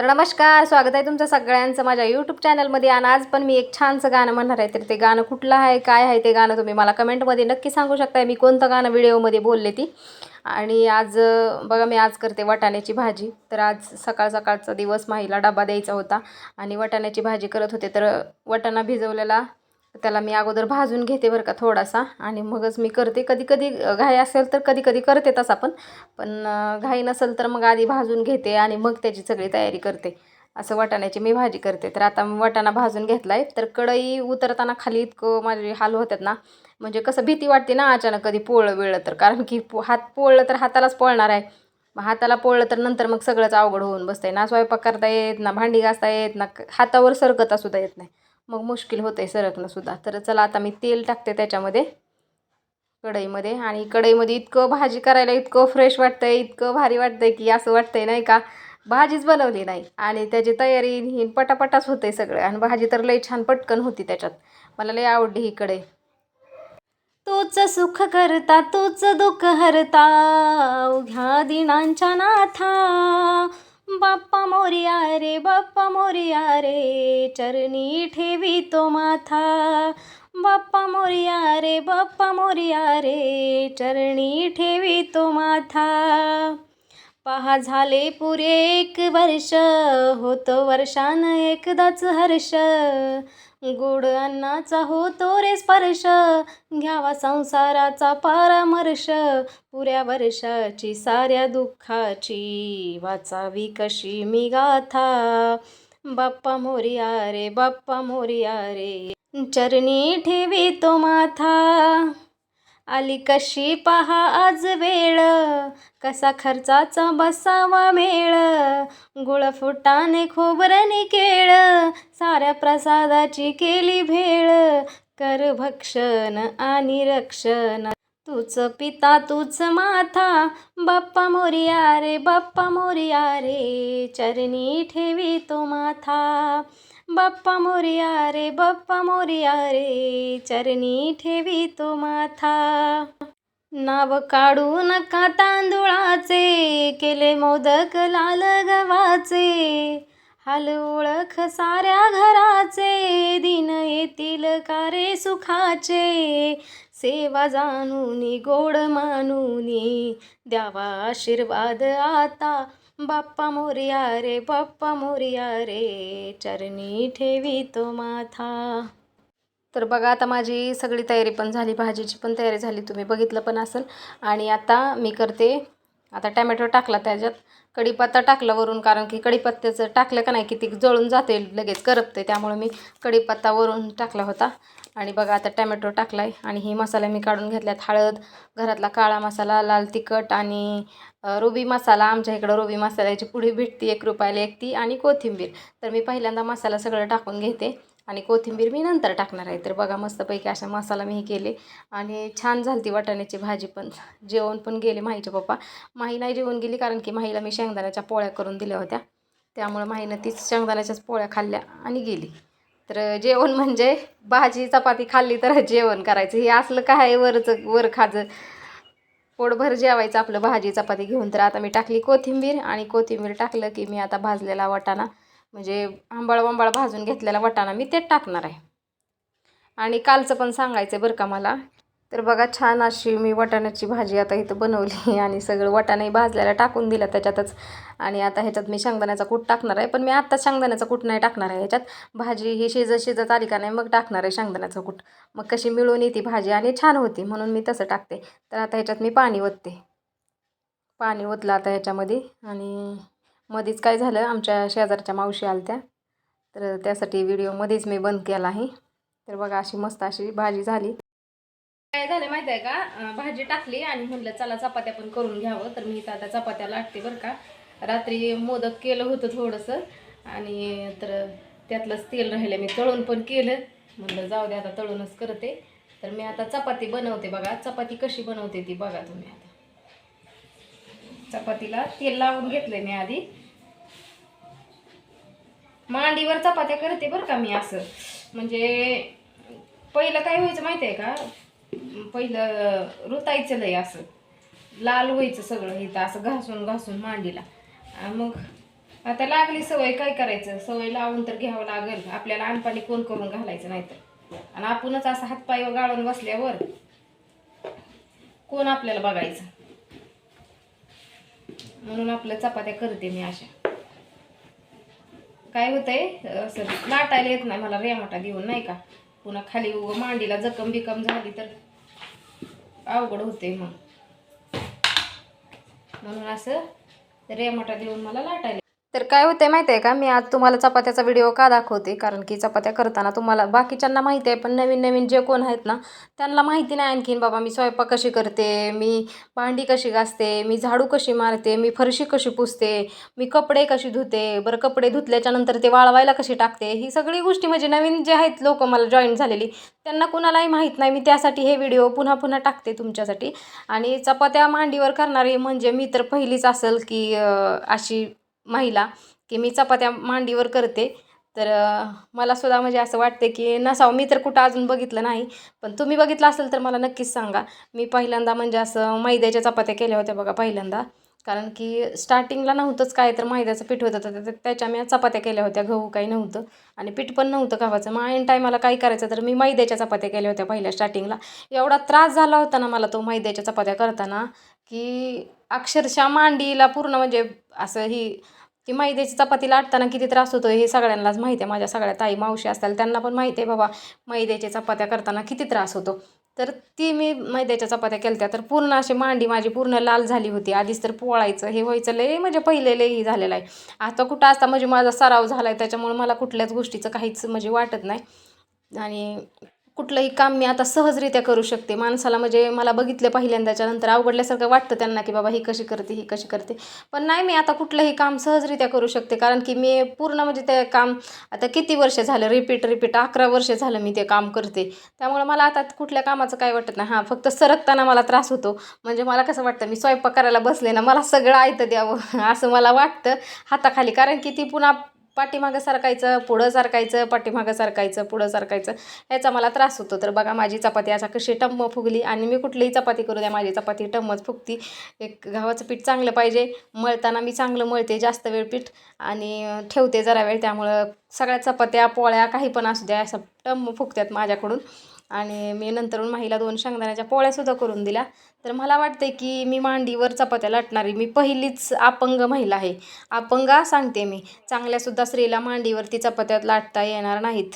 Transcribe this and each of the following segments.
तर नमस्कार स्वागत आहे तुमचं सगळ्यांचं माझ्या यूट्यूब चॅनलमध्ये आणि आज पण मी एक छानसं गाणं म्हणणार आहे. तर ते गाणं कुठलं आहे काय आहे ते गाणं तुम्ही मला कमेंटमध्ये नक्की सांगू शकताय. मी कोणतं गाणं व्हिडिओमध्ये बोलले ती. आणि आज बघा मी आज करते वाटाण्याची भाजी. तर आज सकाळ सकाळचा दिवस माहीला डबा द्यायचा होता. आणि वाटाण्याची भाजी करत होते. तर वाटाणा भिजवलेला त्याला मी अगोदर भाजून घेते बरं का थोडासा. आणि मगच मी करते. कधी कधी घाई असेल तर कधी कधी करते तसा पण. पण घाई नसेल तर मग आधी भाजून घेते आणि मग त्याची सगळी तयारी करते. असं वाटाण्याची मी भाजी करते. तर आता वाटाणा भाजून घेतला आहे तर कढई उतरताना खाली इतकं माझे हाल होतात ना म्हणजे कसं भीती वाटते ना अचानक कधी पोळलं बिळलं तर. कारण की पो- हात पोळलं तर हातालाच पोळणार आहे. मग हाताला पोळलं तर नंतर मग सगळंच अवघड होऊन बसतंय. ना स्वयंपाक करता येत ना भांडी घासता येत ना हातावर सरकता सुद्धा येत नाही. मग मुश्किल होतं आहे सरकणंसुद्धा तर चला आता मी तेल टाकते त्याच्यामध्ये कढईमध्ये. आणि कढईमध्ये इतकं भाजी करायला इतकं फ्रेश वाटतं आहे इतकं भारी वाटतं आहे की असं वाटतंय नाही का भाजीच बनवली नाही. आणि त्याची तयारी ही पटापटाच होते सगळं. आणि भाजी तर लई छान पटकन होती त्याच्यात. मला लई आवडली ही कढई. तूच सुख करता तूच दुःख हरता उघ्या दिनांच्या नाथा. बाप्पा मोरिया रे बाप्पा मोरिया रे चरणी ठेवी तो माथा. बाप्पा मोरिया रे बाप्पा मोरिया रे चरणी ठेवी तो माथा. पहा झाले पुरे एक वर्ष होतो वर्षान एकदाच हर्ष. गोड अन्नाचा होतो रे स्पर्श. घ्यावा संसाराचा परामर्श. पुऱ्या वर्षाची साऱ्या दुःखाची वाचावी कशी मी गाथा. बाप्पा मोरिया रे बाप्पा मोरिया रे. चरणी ठेवी तो माथा. आली कशी पहा आज वेळ. कसा खर्चाचा बसावा मेळ. गुळ फुटाने खोबऱ्याने केळ. साऱ्या प्रसादाची केली भेळ. कर भक्षण आणि रक्षण. तूच पिता तूच माथा बाप्पा मोरिया रे बाप्पा मोरिया रे. चरणी ठेवी तो माथा. बाप्पा मोरिया रे बाप्पा मोरिया रे चरणी ठेवी तो माथा. नाव काढू नका तांदुळाचे केले मोदक लाल गव्हाचे. हाल ओळख साऱ्या घराचे दिन येतील कारे सुखाचे. सेवा जाणूनी गोड मानूनी द्यावा आशीर्वाद आता. बाप्पा मोरिया रे बाप्पा मोरिया रे चरणी ठेवी तो माथा. तर बघा आता माझी सगळी तयारी पण झाली भाजीची पण तयारी झाली तुम्ही बघितलं पण असेल. आणि आता मी करते आता टॅमॅटो टाकला त्याच्यात. कढीपत्ता टाकला वरून कारण की कढीपत्त्याचं टाकलं का नाही की ती जळून जाते लगेच करपते. त्यामुळे मी कढीपत्ता वरून टाकला होता. आणि बघा आता टॅमॅटो टाकला आहे आणि ही मसाले मी काढून घेतल्यात. हळद घरातला काळा मसाला लाल तिखट आणि रोबी रुबी मसाला. आमच्या इकडं रुबी मसाल्याची पुढे भेटती एक रुपयाला एक ती आणि कोथिंबीर. तर मी पहिल्यांदा मसाला सगळं टाकून घेते. आणि कोथिंबीर मी नंतर टाकणार आहे. तर बघा मस्तपैकी अशा मसाला मी हे केले. आणि छान झाली ती वाटाण्याची भाजी पण. जेवण पण गेले माहीचे पप्पा. माही नाही जेवण गेली कारण की माहीला मी शेंगदाण्याच्या पोळ्या करून दिल्या होत्या. त्यामुळं माहीनं तीच शेंगदाण्याच्याच पोळ्या खाल्ल्या आणि गेली. तर जेवण म्हणजे भाजी चपाती खाल्ली तर जेवण करायचं. हे असलं काय वरचं वर खाजं. पोटभर जेवायचं आपलं भाजी चपाती घेऊन. तर आता मी टाकली कोथिंबीर आणि कोथिंबीर टाकलं की मी आता भाजलेला वाटाणा. म्हणजे आंबाळ वंबाळ भाजून घेतलेला वाटाणा मी ते टाकणार आहे. आणि कालचं पण सांगायचं आहे बरं का मला. तर बघा छान अशी मी वाटाण्याची भाजी आता इथं बनवली आणि सगळं वाटाणाही भाजलेला टाकून दिला त्याच्यातच. आणि आता ह्याच्यात मी शेंगदाण्याचा कूट टाकणार आहे. पण मी आत्ताच शेंगदाण्याचा कूट नाही टाकणार आहे. ह्याच्यात भाजी ही शिजत शिजत आली का नाही मग टाकणार आहे शेंगदाण्याचा कूट. मग कशी मिळून येते भाजी आणि छान होती म्हणून मी तसं टाकते. तर आता ह्याच्यात मी पाणी ओतते. पाणी ओतलं आता ह्याच्यामध्ये आणि मध्येच काय झालं आमच्या शेजारच्या मावशी आल्या तर त्यासाठी व्हिडिओमध्येच मी बंद केला आहे. तर बघा अशी मस्त अशी भाजी झाली. काय झालं माहिती आहे का भाजी टाकली आणि म्हणलं चला चपात्या पण करून घ्यावं. तर मी इथं आता चपात्या लाटते बरं का. रात्री मोदक केलं होतं थोडंसं आणि तर त्यातलंच तेल राहिलं. मी तळून पण केलं. म्हणलं जाऊ दे आता तळूनच करते. तर मी आता चपाती बनवते बघा. चपाती कशी बनवते ती बघा तुम्ही आता. चपातीला तेल लावून घेतलं मी आधी. मांडीवर चपात्या करते बरं का मी असं. म्हणजे पहिलं काय व्हायचं माहिती आहे का? पहिलं रुतायचं लय असं. लाल व्हायचं सगळं इथं असं घासून घासून मांडीला. मग आता लागली सवय काय करायचं? सवय लावून तर घ्यावं लागेल. आपल्याला अनपाणी कोण करून घालायचं नाही तर आणि आपणच असं हातपाय गाळून बसल्यावर कोण आपल्याला बघायचं? म्हणून आपल्या चपात्या करते मी अशा. काय होतंय? असं लाटायला येत नाही मला रेमाटा देऊन नाही का? पुन्हा खाली उभं मांडीला जखम बिकम झाली तर अवघड होते मग. म्हणून असं रेमाटा देऊन मला लाटायला तर काय होते माहिती आहे का? मी आज तुम्हाला चपात्याचा व्हिडिओ का दाखवते? कारण की चपात्या करताना तुम्हाला बाकीच्यांना माहिती आहे पण नवीन नवीन जे कोण आहेत ना त्यांना माहिती नाही आणखीन बाबा मी स्वयंपाक कशी करते मी भांडी कशी घासते मी झाडू कशी मारते मी फरशी कशी पुसते मी कपडे कशी धुते बरं कपडे धुतल्याच्यानंतर ते वाळवायला कशी टाकते ही सगळी गोष्टी म्हणजे नवीन जे आहेत लोक मला जॉईन झालेली त्यांना कुणालाही माहीत नाही मी त्यासाठी हे व्हिडिओ पुन्हा पुन्हा टाकते तुमच्यासाठी. आणि चपात्या मांडीवर करणारी म्हणजे मी तर पहिलीच असेल की अशी महिला की मी चपात्या मांडीवर करते. तर मला सुद्धा म्हणजे असं वाटते की नसावं. मी तर कुठं अजून बघितलं नाही. पण तुम्ही बघितलं असेल तर मला नक्कीच सांगा. मी पहिल्यांदा म्हणजे असं मैद्याच्या चपात्या केल्या होत्या बघा पहिल्यांदा. कारण की स्टार्टिंगला नव्हतंच काय तर मैद्याचं पीठ होतं. तर त्याच्या मी चपात्या केल्या होत्या. गहू काही नव्हतं. आणि पीठ पण नव्हतं गव्हाचं मग ऐन टायमाला काय करायचं तर मी मैद्याच्या चपात्या केल्या होत्या पहिल्या स्टार्टिंगला. एवढा त्रास झाला होता ना मला तो मैद्याच्या चपात्या करताना की अक्षरशः मांडीला पूर्ण म्हणजे असं ही की मैद्याची चपाती लाटताना किती त्रास होतो हे सगळ्यांनाच माहिती आहे. माझ्या सगळ्या ताई मावशी असतील त्यांना पण माहिती आहे बाबा मैद्याच्या चपात्या करताना किती त्रास होतो. तर ती मी मैद्याच्या चपात्या केल्या तर पूर्ण अशी मांडी माझी पूर्ण लाल झाली होती. आधीच तर पोळायचं हे व्हायचं लय म्हणजे पहिले लयही झालेलं आहे. आता कुठं असता म्हणजे माझा सराव झाला आहे त्याच्यामुळे मला कुठल्याच गोष्टीचं काहीच म्हणजे वाटत नाही. आणि कुठलंही काम मी आता सहजरित्या करू शकते. माणसाला म्हणजे मला बघितलं पहिल्यांदाच्या नंतर अवघडल्यासारखं वाटतं त्यांना की बाबा ही कशी करते ही कशी करते. पण नाही मी आता कुठलंही काम सहजरित्या करू शकते. कारण की मी पूर्ण म्हणजे ते काम आता किती वर्ष झालं रिपीट रिपीट अकरा वर्ष झालं मी ते काम करते. त्यामुळे मला आता कुठल्या कामाचं काय वाटत नाही. हां फक्त सरकताना मला त्रास होतो. म्हणजे मला कसं वाटतं मी स्वयंपाक करायला बसले ना मला सगळं आयतं द्यावं असं मला वाटतं हाताखाली. कारण की ती पुन्हा पाठीमागं सरकायचं पुढं सरकायचं पाठीमागं सरकायचं पुढं सरकायचं याचा मला त्रास होतो. तर बघा माझी चपाती असा कशी टम्म फुगली आणि मी कुठलीही चपाती करू द्या माझी चपाती टम्मच फुगती. एक गव्हाचं पीठ चांगलं पाहिजे. मळताना मी चांगलं मळते जास्त वेळ पीठ आणि ठेवते जरा वेळ. त्यामुळं सगळ्या चपात्या पोळ्या काही पण असू द्या असं टम्म फुगत्यात माझ्याकडून. आणि मी नंतरून माहीला दोन शेंगदाण्याच्या पोळ्यासुद्धा करून दिल्या. तर मला वाटते की मी मांडीवर चपात्या लाटणारी मी पहिलीच अपंग महिला आहे. अपंगा सांगते मी चांगल्यासुद्धा स्त्रीला मांडीवरती चपात्यात लाटता येणार नाहीत.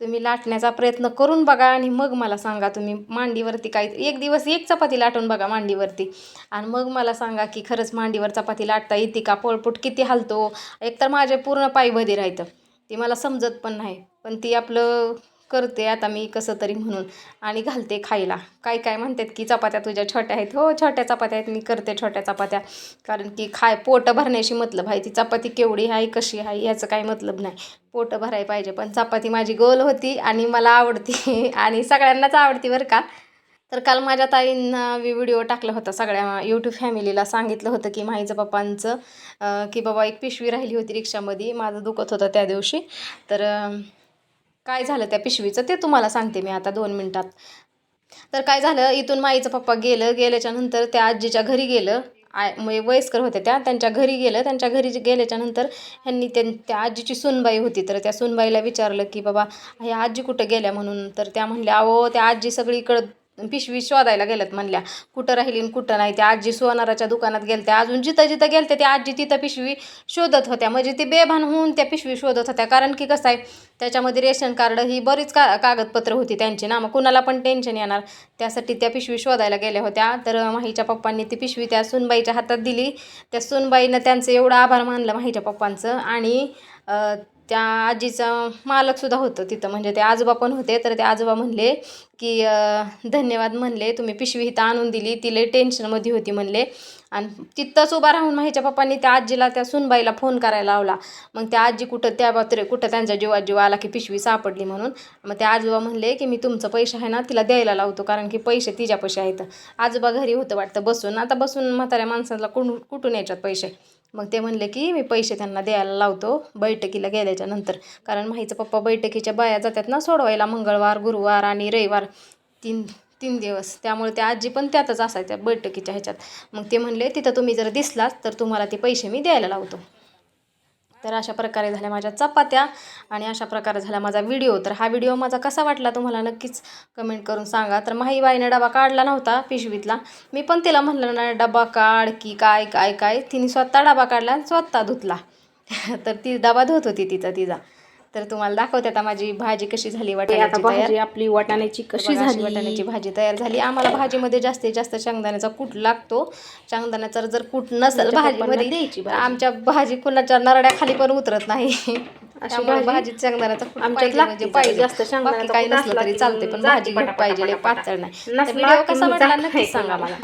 तुम्ही लाटण्याचा प्रयत्न करून बघा आणि मग मला सांगा तुम्ही मांडीवरती काय एक दिवस एक चपाती लाटून बघा मांडीवरती. आणि मग मला सांगा की खरंच मांडीवर चपाती लाटता येते का? पोळपूट किती हलतो? एकतर माझे पूर्ण पायभदी राहतं ते मला समजत पण नाही. पण ती आपलं करते आता मी कसं तरी म्हणून. आणि घालते खायला. काय काय म्हणतात की चपात्या तुझ्या छोट्या आहेत. हो छोट्या चपात्या आहेत. मी करते छोट्या चपात्या. कारण की खाय पोट भरण्याशी मतलब आहे. ती चपाती केवढी आहे कशी आहे याचं काही मतलब नाही. पोट भराय पाहिजे. पण चपाती माझी गोल होती आणि मला आवडती. आणि सगळ्यांनाच आवडती बरं का. तर काल माझ्या ताईंना मी व्हिडिओ टाकला होता. सगळ्या यूट्यूब फॅमिलीला सांगितलं होतं की माईचं पप्पांचं की बाबा एक पिशवी राहिली होती रिक्षामध्ये. माझं दुखत होतं त्या दिवशी. तर काय झालं त्या पिशवीचं? ते तुम्हाला सांगते मी आता दोन मिनटात. तर काय झालं? इथून माईचं पप्पा गेलं. गेल्याच्यानंतर त्या आजीच्या घरी गेलं. आय म्हणजे वयस्कर होत्या त्या. त्यांच्या घरी गेलं. त्यांच्या घरी गेल्याच्यानंतर ह्यांनी त्यां त्या आजीची सुनबाई होती. तर त्या सुनबाईला विचारलं की बाबा ह्या आजी कुठं गेल्या म्हणून? तर त्या म्हणल्या अहो त्या आजी सगळीकडं पिशवी शोधायला गेल्यात म्हणल्या कुठं राहिली आणि कुठं नाही? त्या आजी सोनाराच्या दुकानात गेलत्या अजून जिथं जिथं गेलते त्या आजी तिथं पिशवी शोधत होत्या. म्हणजे ती बेभान होऊन त्या पिशवी शोधत होत्या. कारण की कसं आहे त्याच्यामध्ये रेशन कार्ड ही बरीच का कागदपत्र होती त्यांची ना. मग कुणाला पण टेन्शन येणार. त्यासाठी त्या पिशवी शोधायला गेल्या होत्या. तर माहीच्या पप्पांनी ती पिशवी त्या सुनबाईच्या हातात दिली. त्या सुनबाईनं त्यांचं एवढं आभार मानलं माहीच्या पप्पांचं. आणि त्या आजीचा मालकसुद्धा होतं तिथं. म्हणजे ते आजोबा पण होते तर ते आजोबा म्हणले की धन्यवाद म्हणले तुम्ही पिशवी इथं आणून दिली तिले टेन्शनमध्ये होती म्हणले. आणि तिथंच उभा राहून माहीच्या पप्पांनी त्या आजीला त्या सुनबाईला फोन करायला लावला. मग त्या आजी कुठं त्या बात्र कुठं त्यांचा जीवात जीव आला की पिशवी सापडली म्हणून. मग त्या आजोबा म्हणले की मी तुमचं पैसे आहे ना तिला द्यायला लावतो कारण की पैसे तिच्या पैसे आहेत. आजोबा घरी होतं वाटतं बसून. आता बसून म्हाताऱ्या माणसाला कुठून कुठून यायच्यात पैसे? मग ते म्हणले की मी पैसे त्यांना द्यायला लावतो बैठकीला गेल्याच्यानंतर. कारण माहीचं पप्पा बैठकीच्या बाया जातात ना सोडवायला मंगळवार गुरुवार आणि रविवार. तीन तीन दिवस. त्यामुळे त्या आजी पण त्यातच असायच्या बैठकीच्या ह्याच्यात. मग ते म्हणले तिथं तुम्ही जर दिसलात तर तुम्हाला ते पैसे मी द्यायला लावतो. तर अशा प्रकारे झाल्या माझ्या चपात्या आणि अशा प्रकारे झाला माझा व्हिडिओ. तर हा व्हिडिओ माझा कसा वाटला तुम्हाला नक्कीच कमेंट करून सांगा. तर माही बाईने डबा काढला नव्हता पिशवीतला. मी पण तिला म्हणलं ना डबा काढ की काय काय काय. तिने स्वतः डबा काढला आणि स्वतः धुतला. तर ती डबा धुत होती तिचा तिचा. तर तुम्हाला दाखवते आता माझी भाजी कशी झाली वाटाण्याची भाजी आपली वाटाण्याची कशी झाली? वाटाण्याची भाजी तयार झाली. आम्हाला भाजीमध्ये जास्तीत जास्त शेंगदाण्याचा कूट लागतो. शेंगदाण्याचा जर कूट नसेल भाजीमध्ये द्यायची. आमच्या भाजी कुणाच्या नरड्या खाली पण उतरत नाही. त्यामुळे भाजी भाजीत शेंगदाण्याचा पाहिजे म्हणजे जास्त पाहिजे. बाकी काही नसलं तरी चालते पण भाजी पाहिजे. पातळ नाही. व्हिडिओ कसा वाटला नक्कीच सांगा. मला.